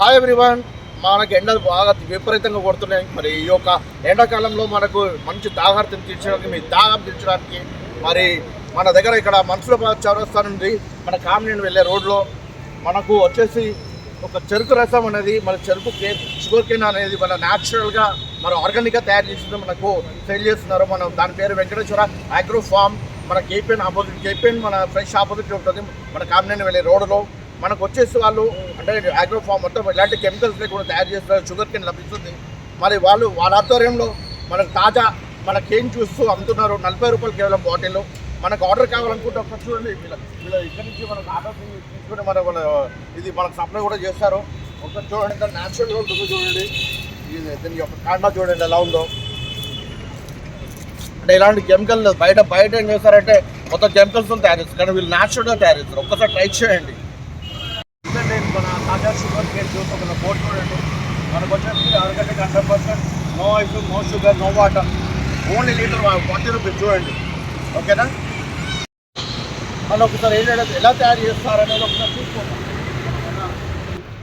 Hi everyone మనకి ఎండలు బాగా విపరీతంగా కొడుతున్నాయి. మరి ఈ యొక్క ఎండాకాలంలో మనకు మంచి దాహార్థం తీర్చడానికి మీ దాహం తీర్చడానికి మరి మన దగ్గర ఇక్కడ మనుషుల చౌరస్తా నుండి మన కామినేని వెళ్ళే రోడ్లో మనకు వచ్చేసి ఒక చెరుకు రసం అనేది మన చెరుకు కేన్ షుగర్ కేన్ అనేది మన న్యాచురల్గా మన ఆర్గానిక్గా తయారు చేసింది మనకు సేల్ చేస్తున్నారు. మనం దాని పేరు వెంకటేశ్వర అగ్రో ఫార్మ్ మన కేపీఎన్ ఆపోజిట్ కేపీఎన్ మన ఫ్రెష్ ఆపోజిట్ ఉంటుంది. మన కామినేని వెళ్ళే రోడ్లో మనకు వచ్చేసి వాళ్ళు అంటే అగ్రో మొత్తం ఇలాంటి కెమికల్స్ లేకుండా తయారు చేస్తారు షుగర్ కేన్ లభిస్తుంది. మరి వాళ్ళు వాళ్ళ ఆధ్వర్యంలో మనకు తాజా మన కేన్ చూస్తూ అమ్ముతున్నారు? నలభై రూపాయలు కేవలం బాటిల్ మనకు ఆర్డర్ కావాలనుకుంటే ఒకసారి చూడండి వీళ్ళ వీళ్ళ ఇక్కడి నుంచి మనకు ఆర్డర్ తీసుకుని మన వాళ్ళ ఇది మనకు సప్లై కూడా చేస్తారు. ఒకసారి చూడండి ఎంత న్యాచురల్గా ఉంటుందో చూడండి. ఇది దీని యొక్క కాండా చూడండి ఎలా ఉందో. అంటే ఇలాంటి కెమికల్ బయట బయట ఏం చేస్తారంటే మొత్తం కెమికల్స్ తయారు చేస్తారు. కానీ వీళ్ళు న్యాచురల్గా తయారు చేస్తారు. ఒక్కసారి ట్రై చేయండి. మన తాజా షుగర్ కేక్ జ్యూస్ ఒక బోర్డు చూడండి. మనకు వచ్చేసి అరగంటకి hundred percent. No ice no sugar no water. Only litre forty rupees చూడండి. ఓకేనా? మనం ఒకసారి ఏంటంటే ఎలా తయారు చేస్తారనేది ఒకసారి చూసుకోండి.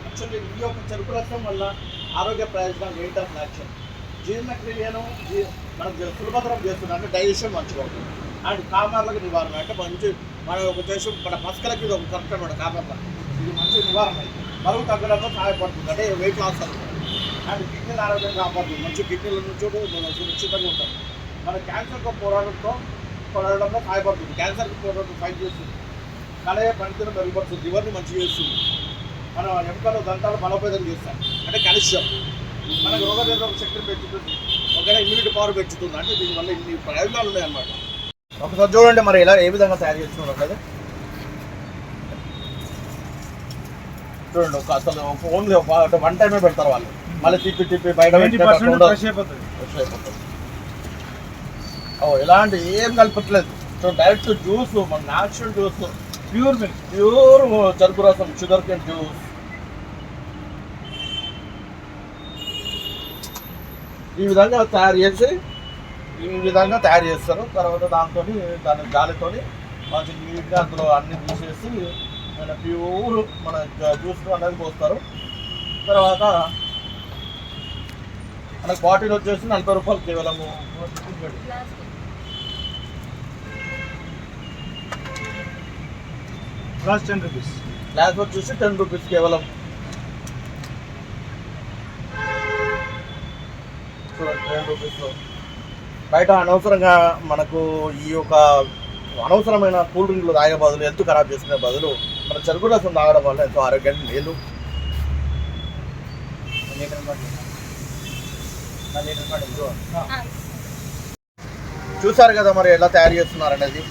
యాక్చువల్లీ ఈ యొక్క చెరుకు రసం వల్ల ఆరోగ్య ప్రయోజనాలు ఏంటి అసలు యాక్చువల్ జీర్ణక్రియను జీ- మనకు సులభతరం చేస్తుంది. అంటే డైజెషన్ మంచిగా ఉంటుంది అండ్ కామర్లకు నివారణ. అంటే మంచి మన ఒక దేశం మన మస్కలకి ఇది ఒక కరెక్ట్ అనమాట కామర్ల. ఇది మంచి నివారణ. బరువు తగ్గడంలో సహాయపడుతుంది. అంటే వెయిట్ లాస్ అవుతుంది అండ్ కిడ్నీల ఆరోగ్యం కాపాడుతుంది. మంచి కిడ్నీల నుంచి మనం సురక్షితంగా ఉంటాం మన క్యాన్సర్తో పోరాడంతో పోరాడంలో సహాయపడుతుంది. క్యాన్సర్కి పోరాటం ఫైట్ చేస్తుంది. కళయ పనితీరు మెరుగుపడుతుంది లివర్ని మంచి చేస్తుంది. మన ఎముకలు దంతాలు బలోపేతం చేస్తాం అంటే కాల్షియం. మనకు రోగనిరోధక శక్తిని పెంచుతుంది. ఒకవేళ ఇమ్యూనిటీ పవర్ పెంచుతుంది. అంటే దీనివల్ల ఇన్ని ప్రయోజనాలు ఉన్నాయన్నమాట. ఒకసారి చూడండి మరి ఇలా ఏ విధంగా తయారు చేస్తున్నారు కదా చూడండి ఒక అసలు ఓన్లీ వన్ టైమే పెడతారు వాళ్ళు. మళ్ళీ తిప్పి తిప్పి బయట ఎలాంటి ఏం కలపట్లేదు. సో డైరెక్ట్ జ్యూస్ మన natural juice pure milk pure చెరుకు రసం షుగర్ కేన్ జ్యూస్ ఈ విధంగా తయారు చేసి ఈ విధంగా తయారు చేస్తారు. తర్వాత దాంతో దాని గాలితో మంచి నీట్గా అందులో అన్ని తీసేసి మన ప్యూర్ మన జ్యూస్ అనేది పోస్తారు. తర్వాత మనకు బాటిల్ వచ్చేసి నలభై రూపాయలు కేవలము. ప్లస్ టెన్ రూపీస్ గ్లాస్ వచ్చేసి టెన్ రూపీస్ కేవలం. చూడండి టెన్ రూపీస్ బయట అనవసరంగా మనకు ఈ యొక్క అనవసరమైన కూల్ డ్రింక్లు తాగే బదులు హెల్త్ ఖరాబ్ చేసుకునే బదులు మన చెరుకు రసం తాగడం వల్ల ఎంతో ఆరోగ్యానికి మేలు. చూసారు కదా మరి ఎలా తయారు చేస్తున్నారు అనేది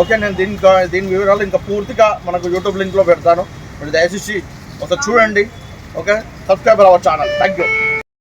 ఓకే నేను దీని దీని వివరాలు ఇంకా పూర్తిగా మనకు యూట్యూబ్ లింక్లో పెడతాను. మీరు దయచేసి ఒకసారి చూడండి. Okay subscriber our channel. Thank you